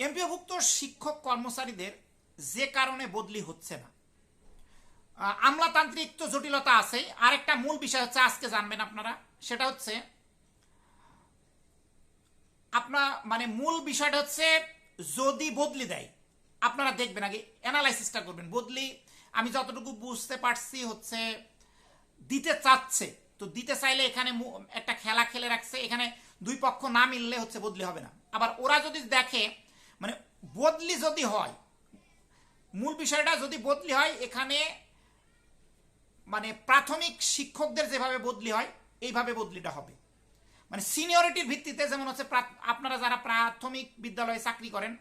এমপিওভুক্ত শিক্ষক কর্মচারীদের যে কারণে বদলি হচ্ছে না। আমলাতান্ত্রিক তো জটিলতা আছে আরেকটা মূল বিষয় হচ্ছে, আজকে জানবেন আপনারা, সেটা হচ্ছে, আপনার মানে মূল বিষয়টা হচ্ছে, যদি বদলি দেয়, আপনারা দেখবেন আগে অ্যানালাইসিসটা করবেন। বদলি, আমি যতটুকু বুঝতে পারছি হচ্ছে, দিতে চাচ্ছে, তো দিতে চাইলে এখানে একটা খেলা খেলে রাখছে, এখানে দুই পক্ষ না মিললে হচ্ছে বদলি হবে না। আবার ওরা যদি দেখে মানে বদলি যদি হয়, মূল বিষয়টা যদি বদলি হয়, এখানে মানে প্রাথমিক শিক্ষকদের যেভাবে বদলি হয়, এইভাবে বদলিটা হবে। মানে সিনিয়রিটির ভিত্তিতে যেমন হচ্ছে আপনারা যারা প্রাথমিক বিদ্যালয়ে চাকরি করেন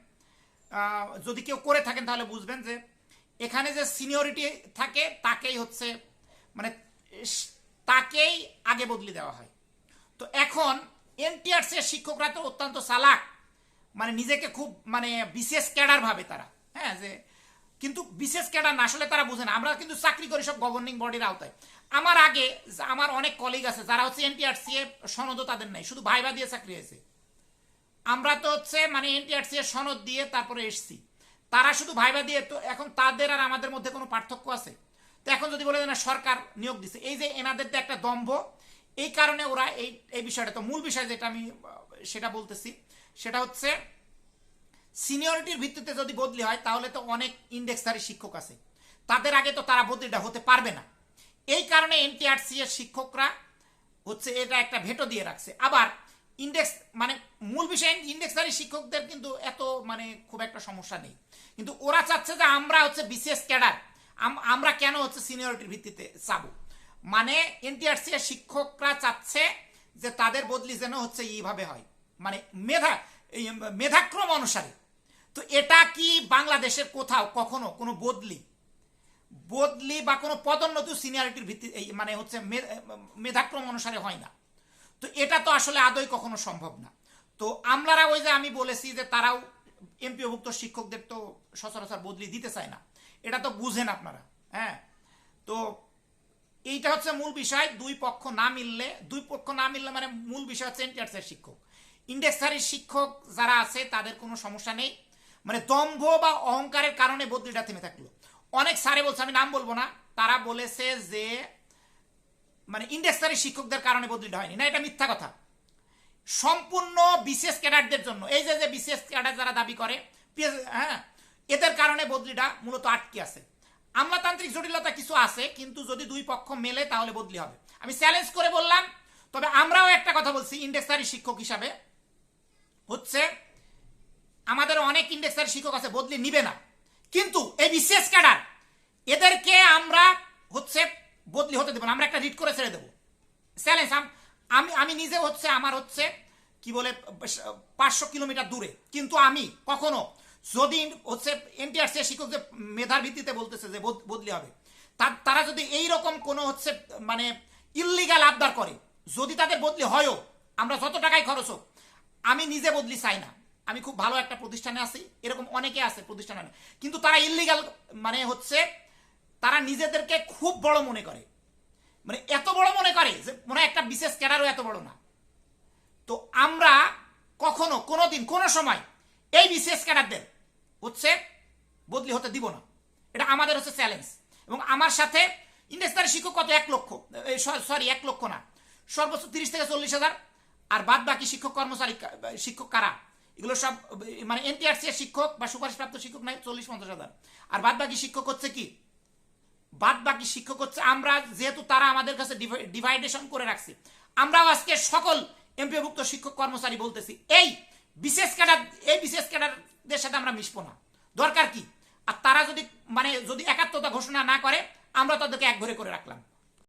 যদি কেউ করে থাকেন তাহলে বুঝবেন যে এখানে যে সিনিয়রিটি থাকে, তাকেই হচ্ছে মানে তাকেই আগে বদলি দেওয়া হয়। তো এখন এনটিআরসি শিক্ষকরা তো অত্যন্ত চালাক। মানে নিজেকে খুব মানে বিশেষ ক্যাডার ভাবে তারা। হ্যাঁ যে কিন্তু বিশেষ ক্যাডার না আসলে তারা বুঝে না। আমরা কিন্তু চাকরি করি সব গভর্নিং বডির আওতায়। আমার আগে আমার অনেক কলিগ আছে, যারা হচ্ছে এনটিআরসি এ সনদও তাদের নাই, শুধু ভাইবা দিয়ে চাকরি হয়েছে। আমরা তো হচ্ছে মানে এনটিআরসি এর সনদ দিয়ে তারপরে এসছি। তারা শুধু ভাইবা দিয়ে তো এখন তাদের আর আমাদের মধ্যে কোনো পার্থক্য আছে? তো এখন যদি বলে না, সরকার নিয়োগ দিছে, এই যে এনাদের তো একটা দম্ভ, এই কারণে ওরা এই এই বিষয়টা, তো মূল বিষয় যেটা আমি, সেটা বলতেছি সেটা হচ্ছে, সিনিয়রিটির ভিত্তিতে যদি বদলি হয়, তাহলে তো অনেক ইন্ডেক্সধারী শিক্ষক আছে। তাদের আগে তো তারা বদলিটা হতে পারবে না। এই কারণে এনটিআরসি এর শিক্ষকরা হচ্ছে এটা একটা ভেটো দিয়ে রাখছে। আবার ইন্ডেক্স মানে মূল বিষয় ইন্ডেক্সধারী শিক্ষকদের কিন্তু এত মানে খুব একটা সমস্যা নেই। কিন্তু ওরা চাচ্ছে যে আমরা হচ্ছে বিশেষ ক্যাডার আমরা কেন হচ্ছে সিনিয়রিটির ভিত্তিতে চাবো? মানে এনটিআরসি এর শিক্ষকরা চাচ্ছে যে তাদের বদলি যেন হচ্ছে এইভাবে হয়। মানে মেধা মেধাক্রম অনুসারে। তো এটা কি বাংলাদেশের কোথাও, কখনো, কোনো বদলি? বদলি বা কোনো পদোন্নতি সিনিয়রিটির ভিত্তি মানে হচ্ছে মেধাক্রম অনুসারে হয় না। তো এটা তো আসলে আদৌ কখনো সম্ভব না। তো আমলারা ওই যে আমি বলেছি যে তারাও এমপিওভুক্ত শিক্ষকদের তো সচরাচর বদলি দিতে চায় না। এটা তো বুঝেন আপনারা হ্যাঁ? তো এইটা হচ্ছে মূল বিষয়। দুই পক্ষ না মিললে, দুই পক্ষ না মিললে মানে মূল বিষয় হচ্ছে শিক্ষক। ইন্ডেক্সারির শিক্ষক যারা আছে, তাদের কোনো সমস্যা নেই। মানে দম্ভ বা অহংকারের কারণে বদলিটা থেমে থাকল। অনেক স্যারে বলছে, আমি নাম বলব না। তারা বলেছে যে মানে ইন্ডেক্সারি শিক্ষকদের কারণে বদলিটা হয়নি। না, এটা মিথ্যা কথা। সম্পূর্ণ বিশেষ ক্যাডারদের জন্য, এই যে যে বিশেষ ক্যাডার যারা দাবি করে হ্যাঁ এদের কারণে বদলিটা মূলত আটকে আছে। আমলাতান্ত্রিক জটিলতা কিছু আছে, কিন্তু যদি দুই পক্ষ মেলে, তাহলে বদলি হবে। আমি চ্যালেঞ্জ করে বললাম, তবে আমরাও একটা কথা বলছি ইন্ডেক্সারি শিক্ষক হিসাবে। হচ্ছে, আমাদের অনেক ইন্ডেক্সারি শিক্ষক আছে, বদলি নিবে না। কিন্তু এই বিশেষ ক্যাডার, এদেরকে আমরা হচ্ছে বদলি হতে দেবো না, আমরা একটা রিড করে ছেড়ে দেবো। চ্যালেঞ্জ আমি আমি নিজে হচ্ছে আমার হচ্ছে, কি বলে পাঁচশো কিলোমিটার দূরে। কিন্তু আমি কখনো, যদি হচ্ছে এনটিআরসি শিক্ষক যে মেধার ভিত্তিতে বলতেছে যে বদলি হবে, তারা যদি এই রকম কোনো হচ্ছে মানে ইল্লিগাল আবদার করে, যদি তাদের বদলি হয়ও, আমরা যত টাকাই খরচ হোক আমি নিজে বদলি চাই না। আমি খুব ভালো একটা প্রতিষ্ঠানে আছি, এরকম অনেকে আছে প্রতিষ্ঠানে কিন্তু তারা ইল্লিগাল মানে হচ্ছে তারা নিজেদেরকে খুব বড় মনে করে। মানে এত বড় মনে করে যে মনে একটা বিশেষ ক্যাডারও এত বড় না। তো আমরা কখনো, কোনোদিন, কোনো সময় এই বিশেষ ক্যাডারদের হচ্ছে বদলি হতে দিব না। এটা আমাদের হচ্ছে চ্যালেঞ্জ এবং আমার সাথে ইন্ডাস্ট্রি শিক্ষক কত? এক লক্ষ। সরি এক লক্ষ না। সর্বোচ্চ তিরিশ থেকে চল্লিশ হাজার। আর বাদ বাকি শিক্ষক, কর্মচারী শিক্ষক কারা? এগুলো সব মানে এনটিআরসি এর শিক্ষক বা সুপারিশপ্রাপ্ত শিক্ষক নাই চল্লিশ পঞ্চাশ হাজার। আর বাদ বাকি শিক্ষক হচ্ছে কি? বাদ বাকি শিক্ষক হচ্ছে আমরা, যেহেতু তারা আমাদের কাছে ডিভাইডেশন করে রাখছে। আমরাও আজকে সকল এমপিভুক্ত শিক্ষক, কর্মচারী বলতেছি, এই বিশেষ ক্যাডার, এই বিশেষ ক্যাডারদের সাথে আমরা মিশবো না। দরকার কি? আর তারা যদি মানে যদি একাত্মতা ঘোষণা না করে, আমরা তাদেরকে এক ঘরে করে রাখলাম।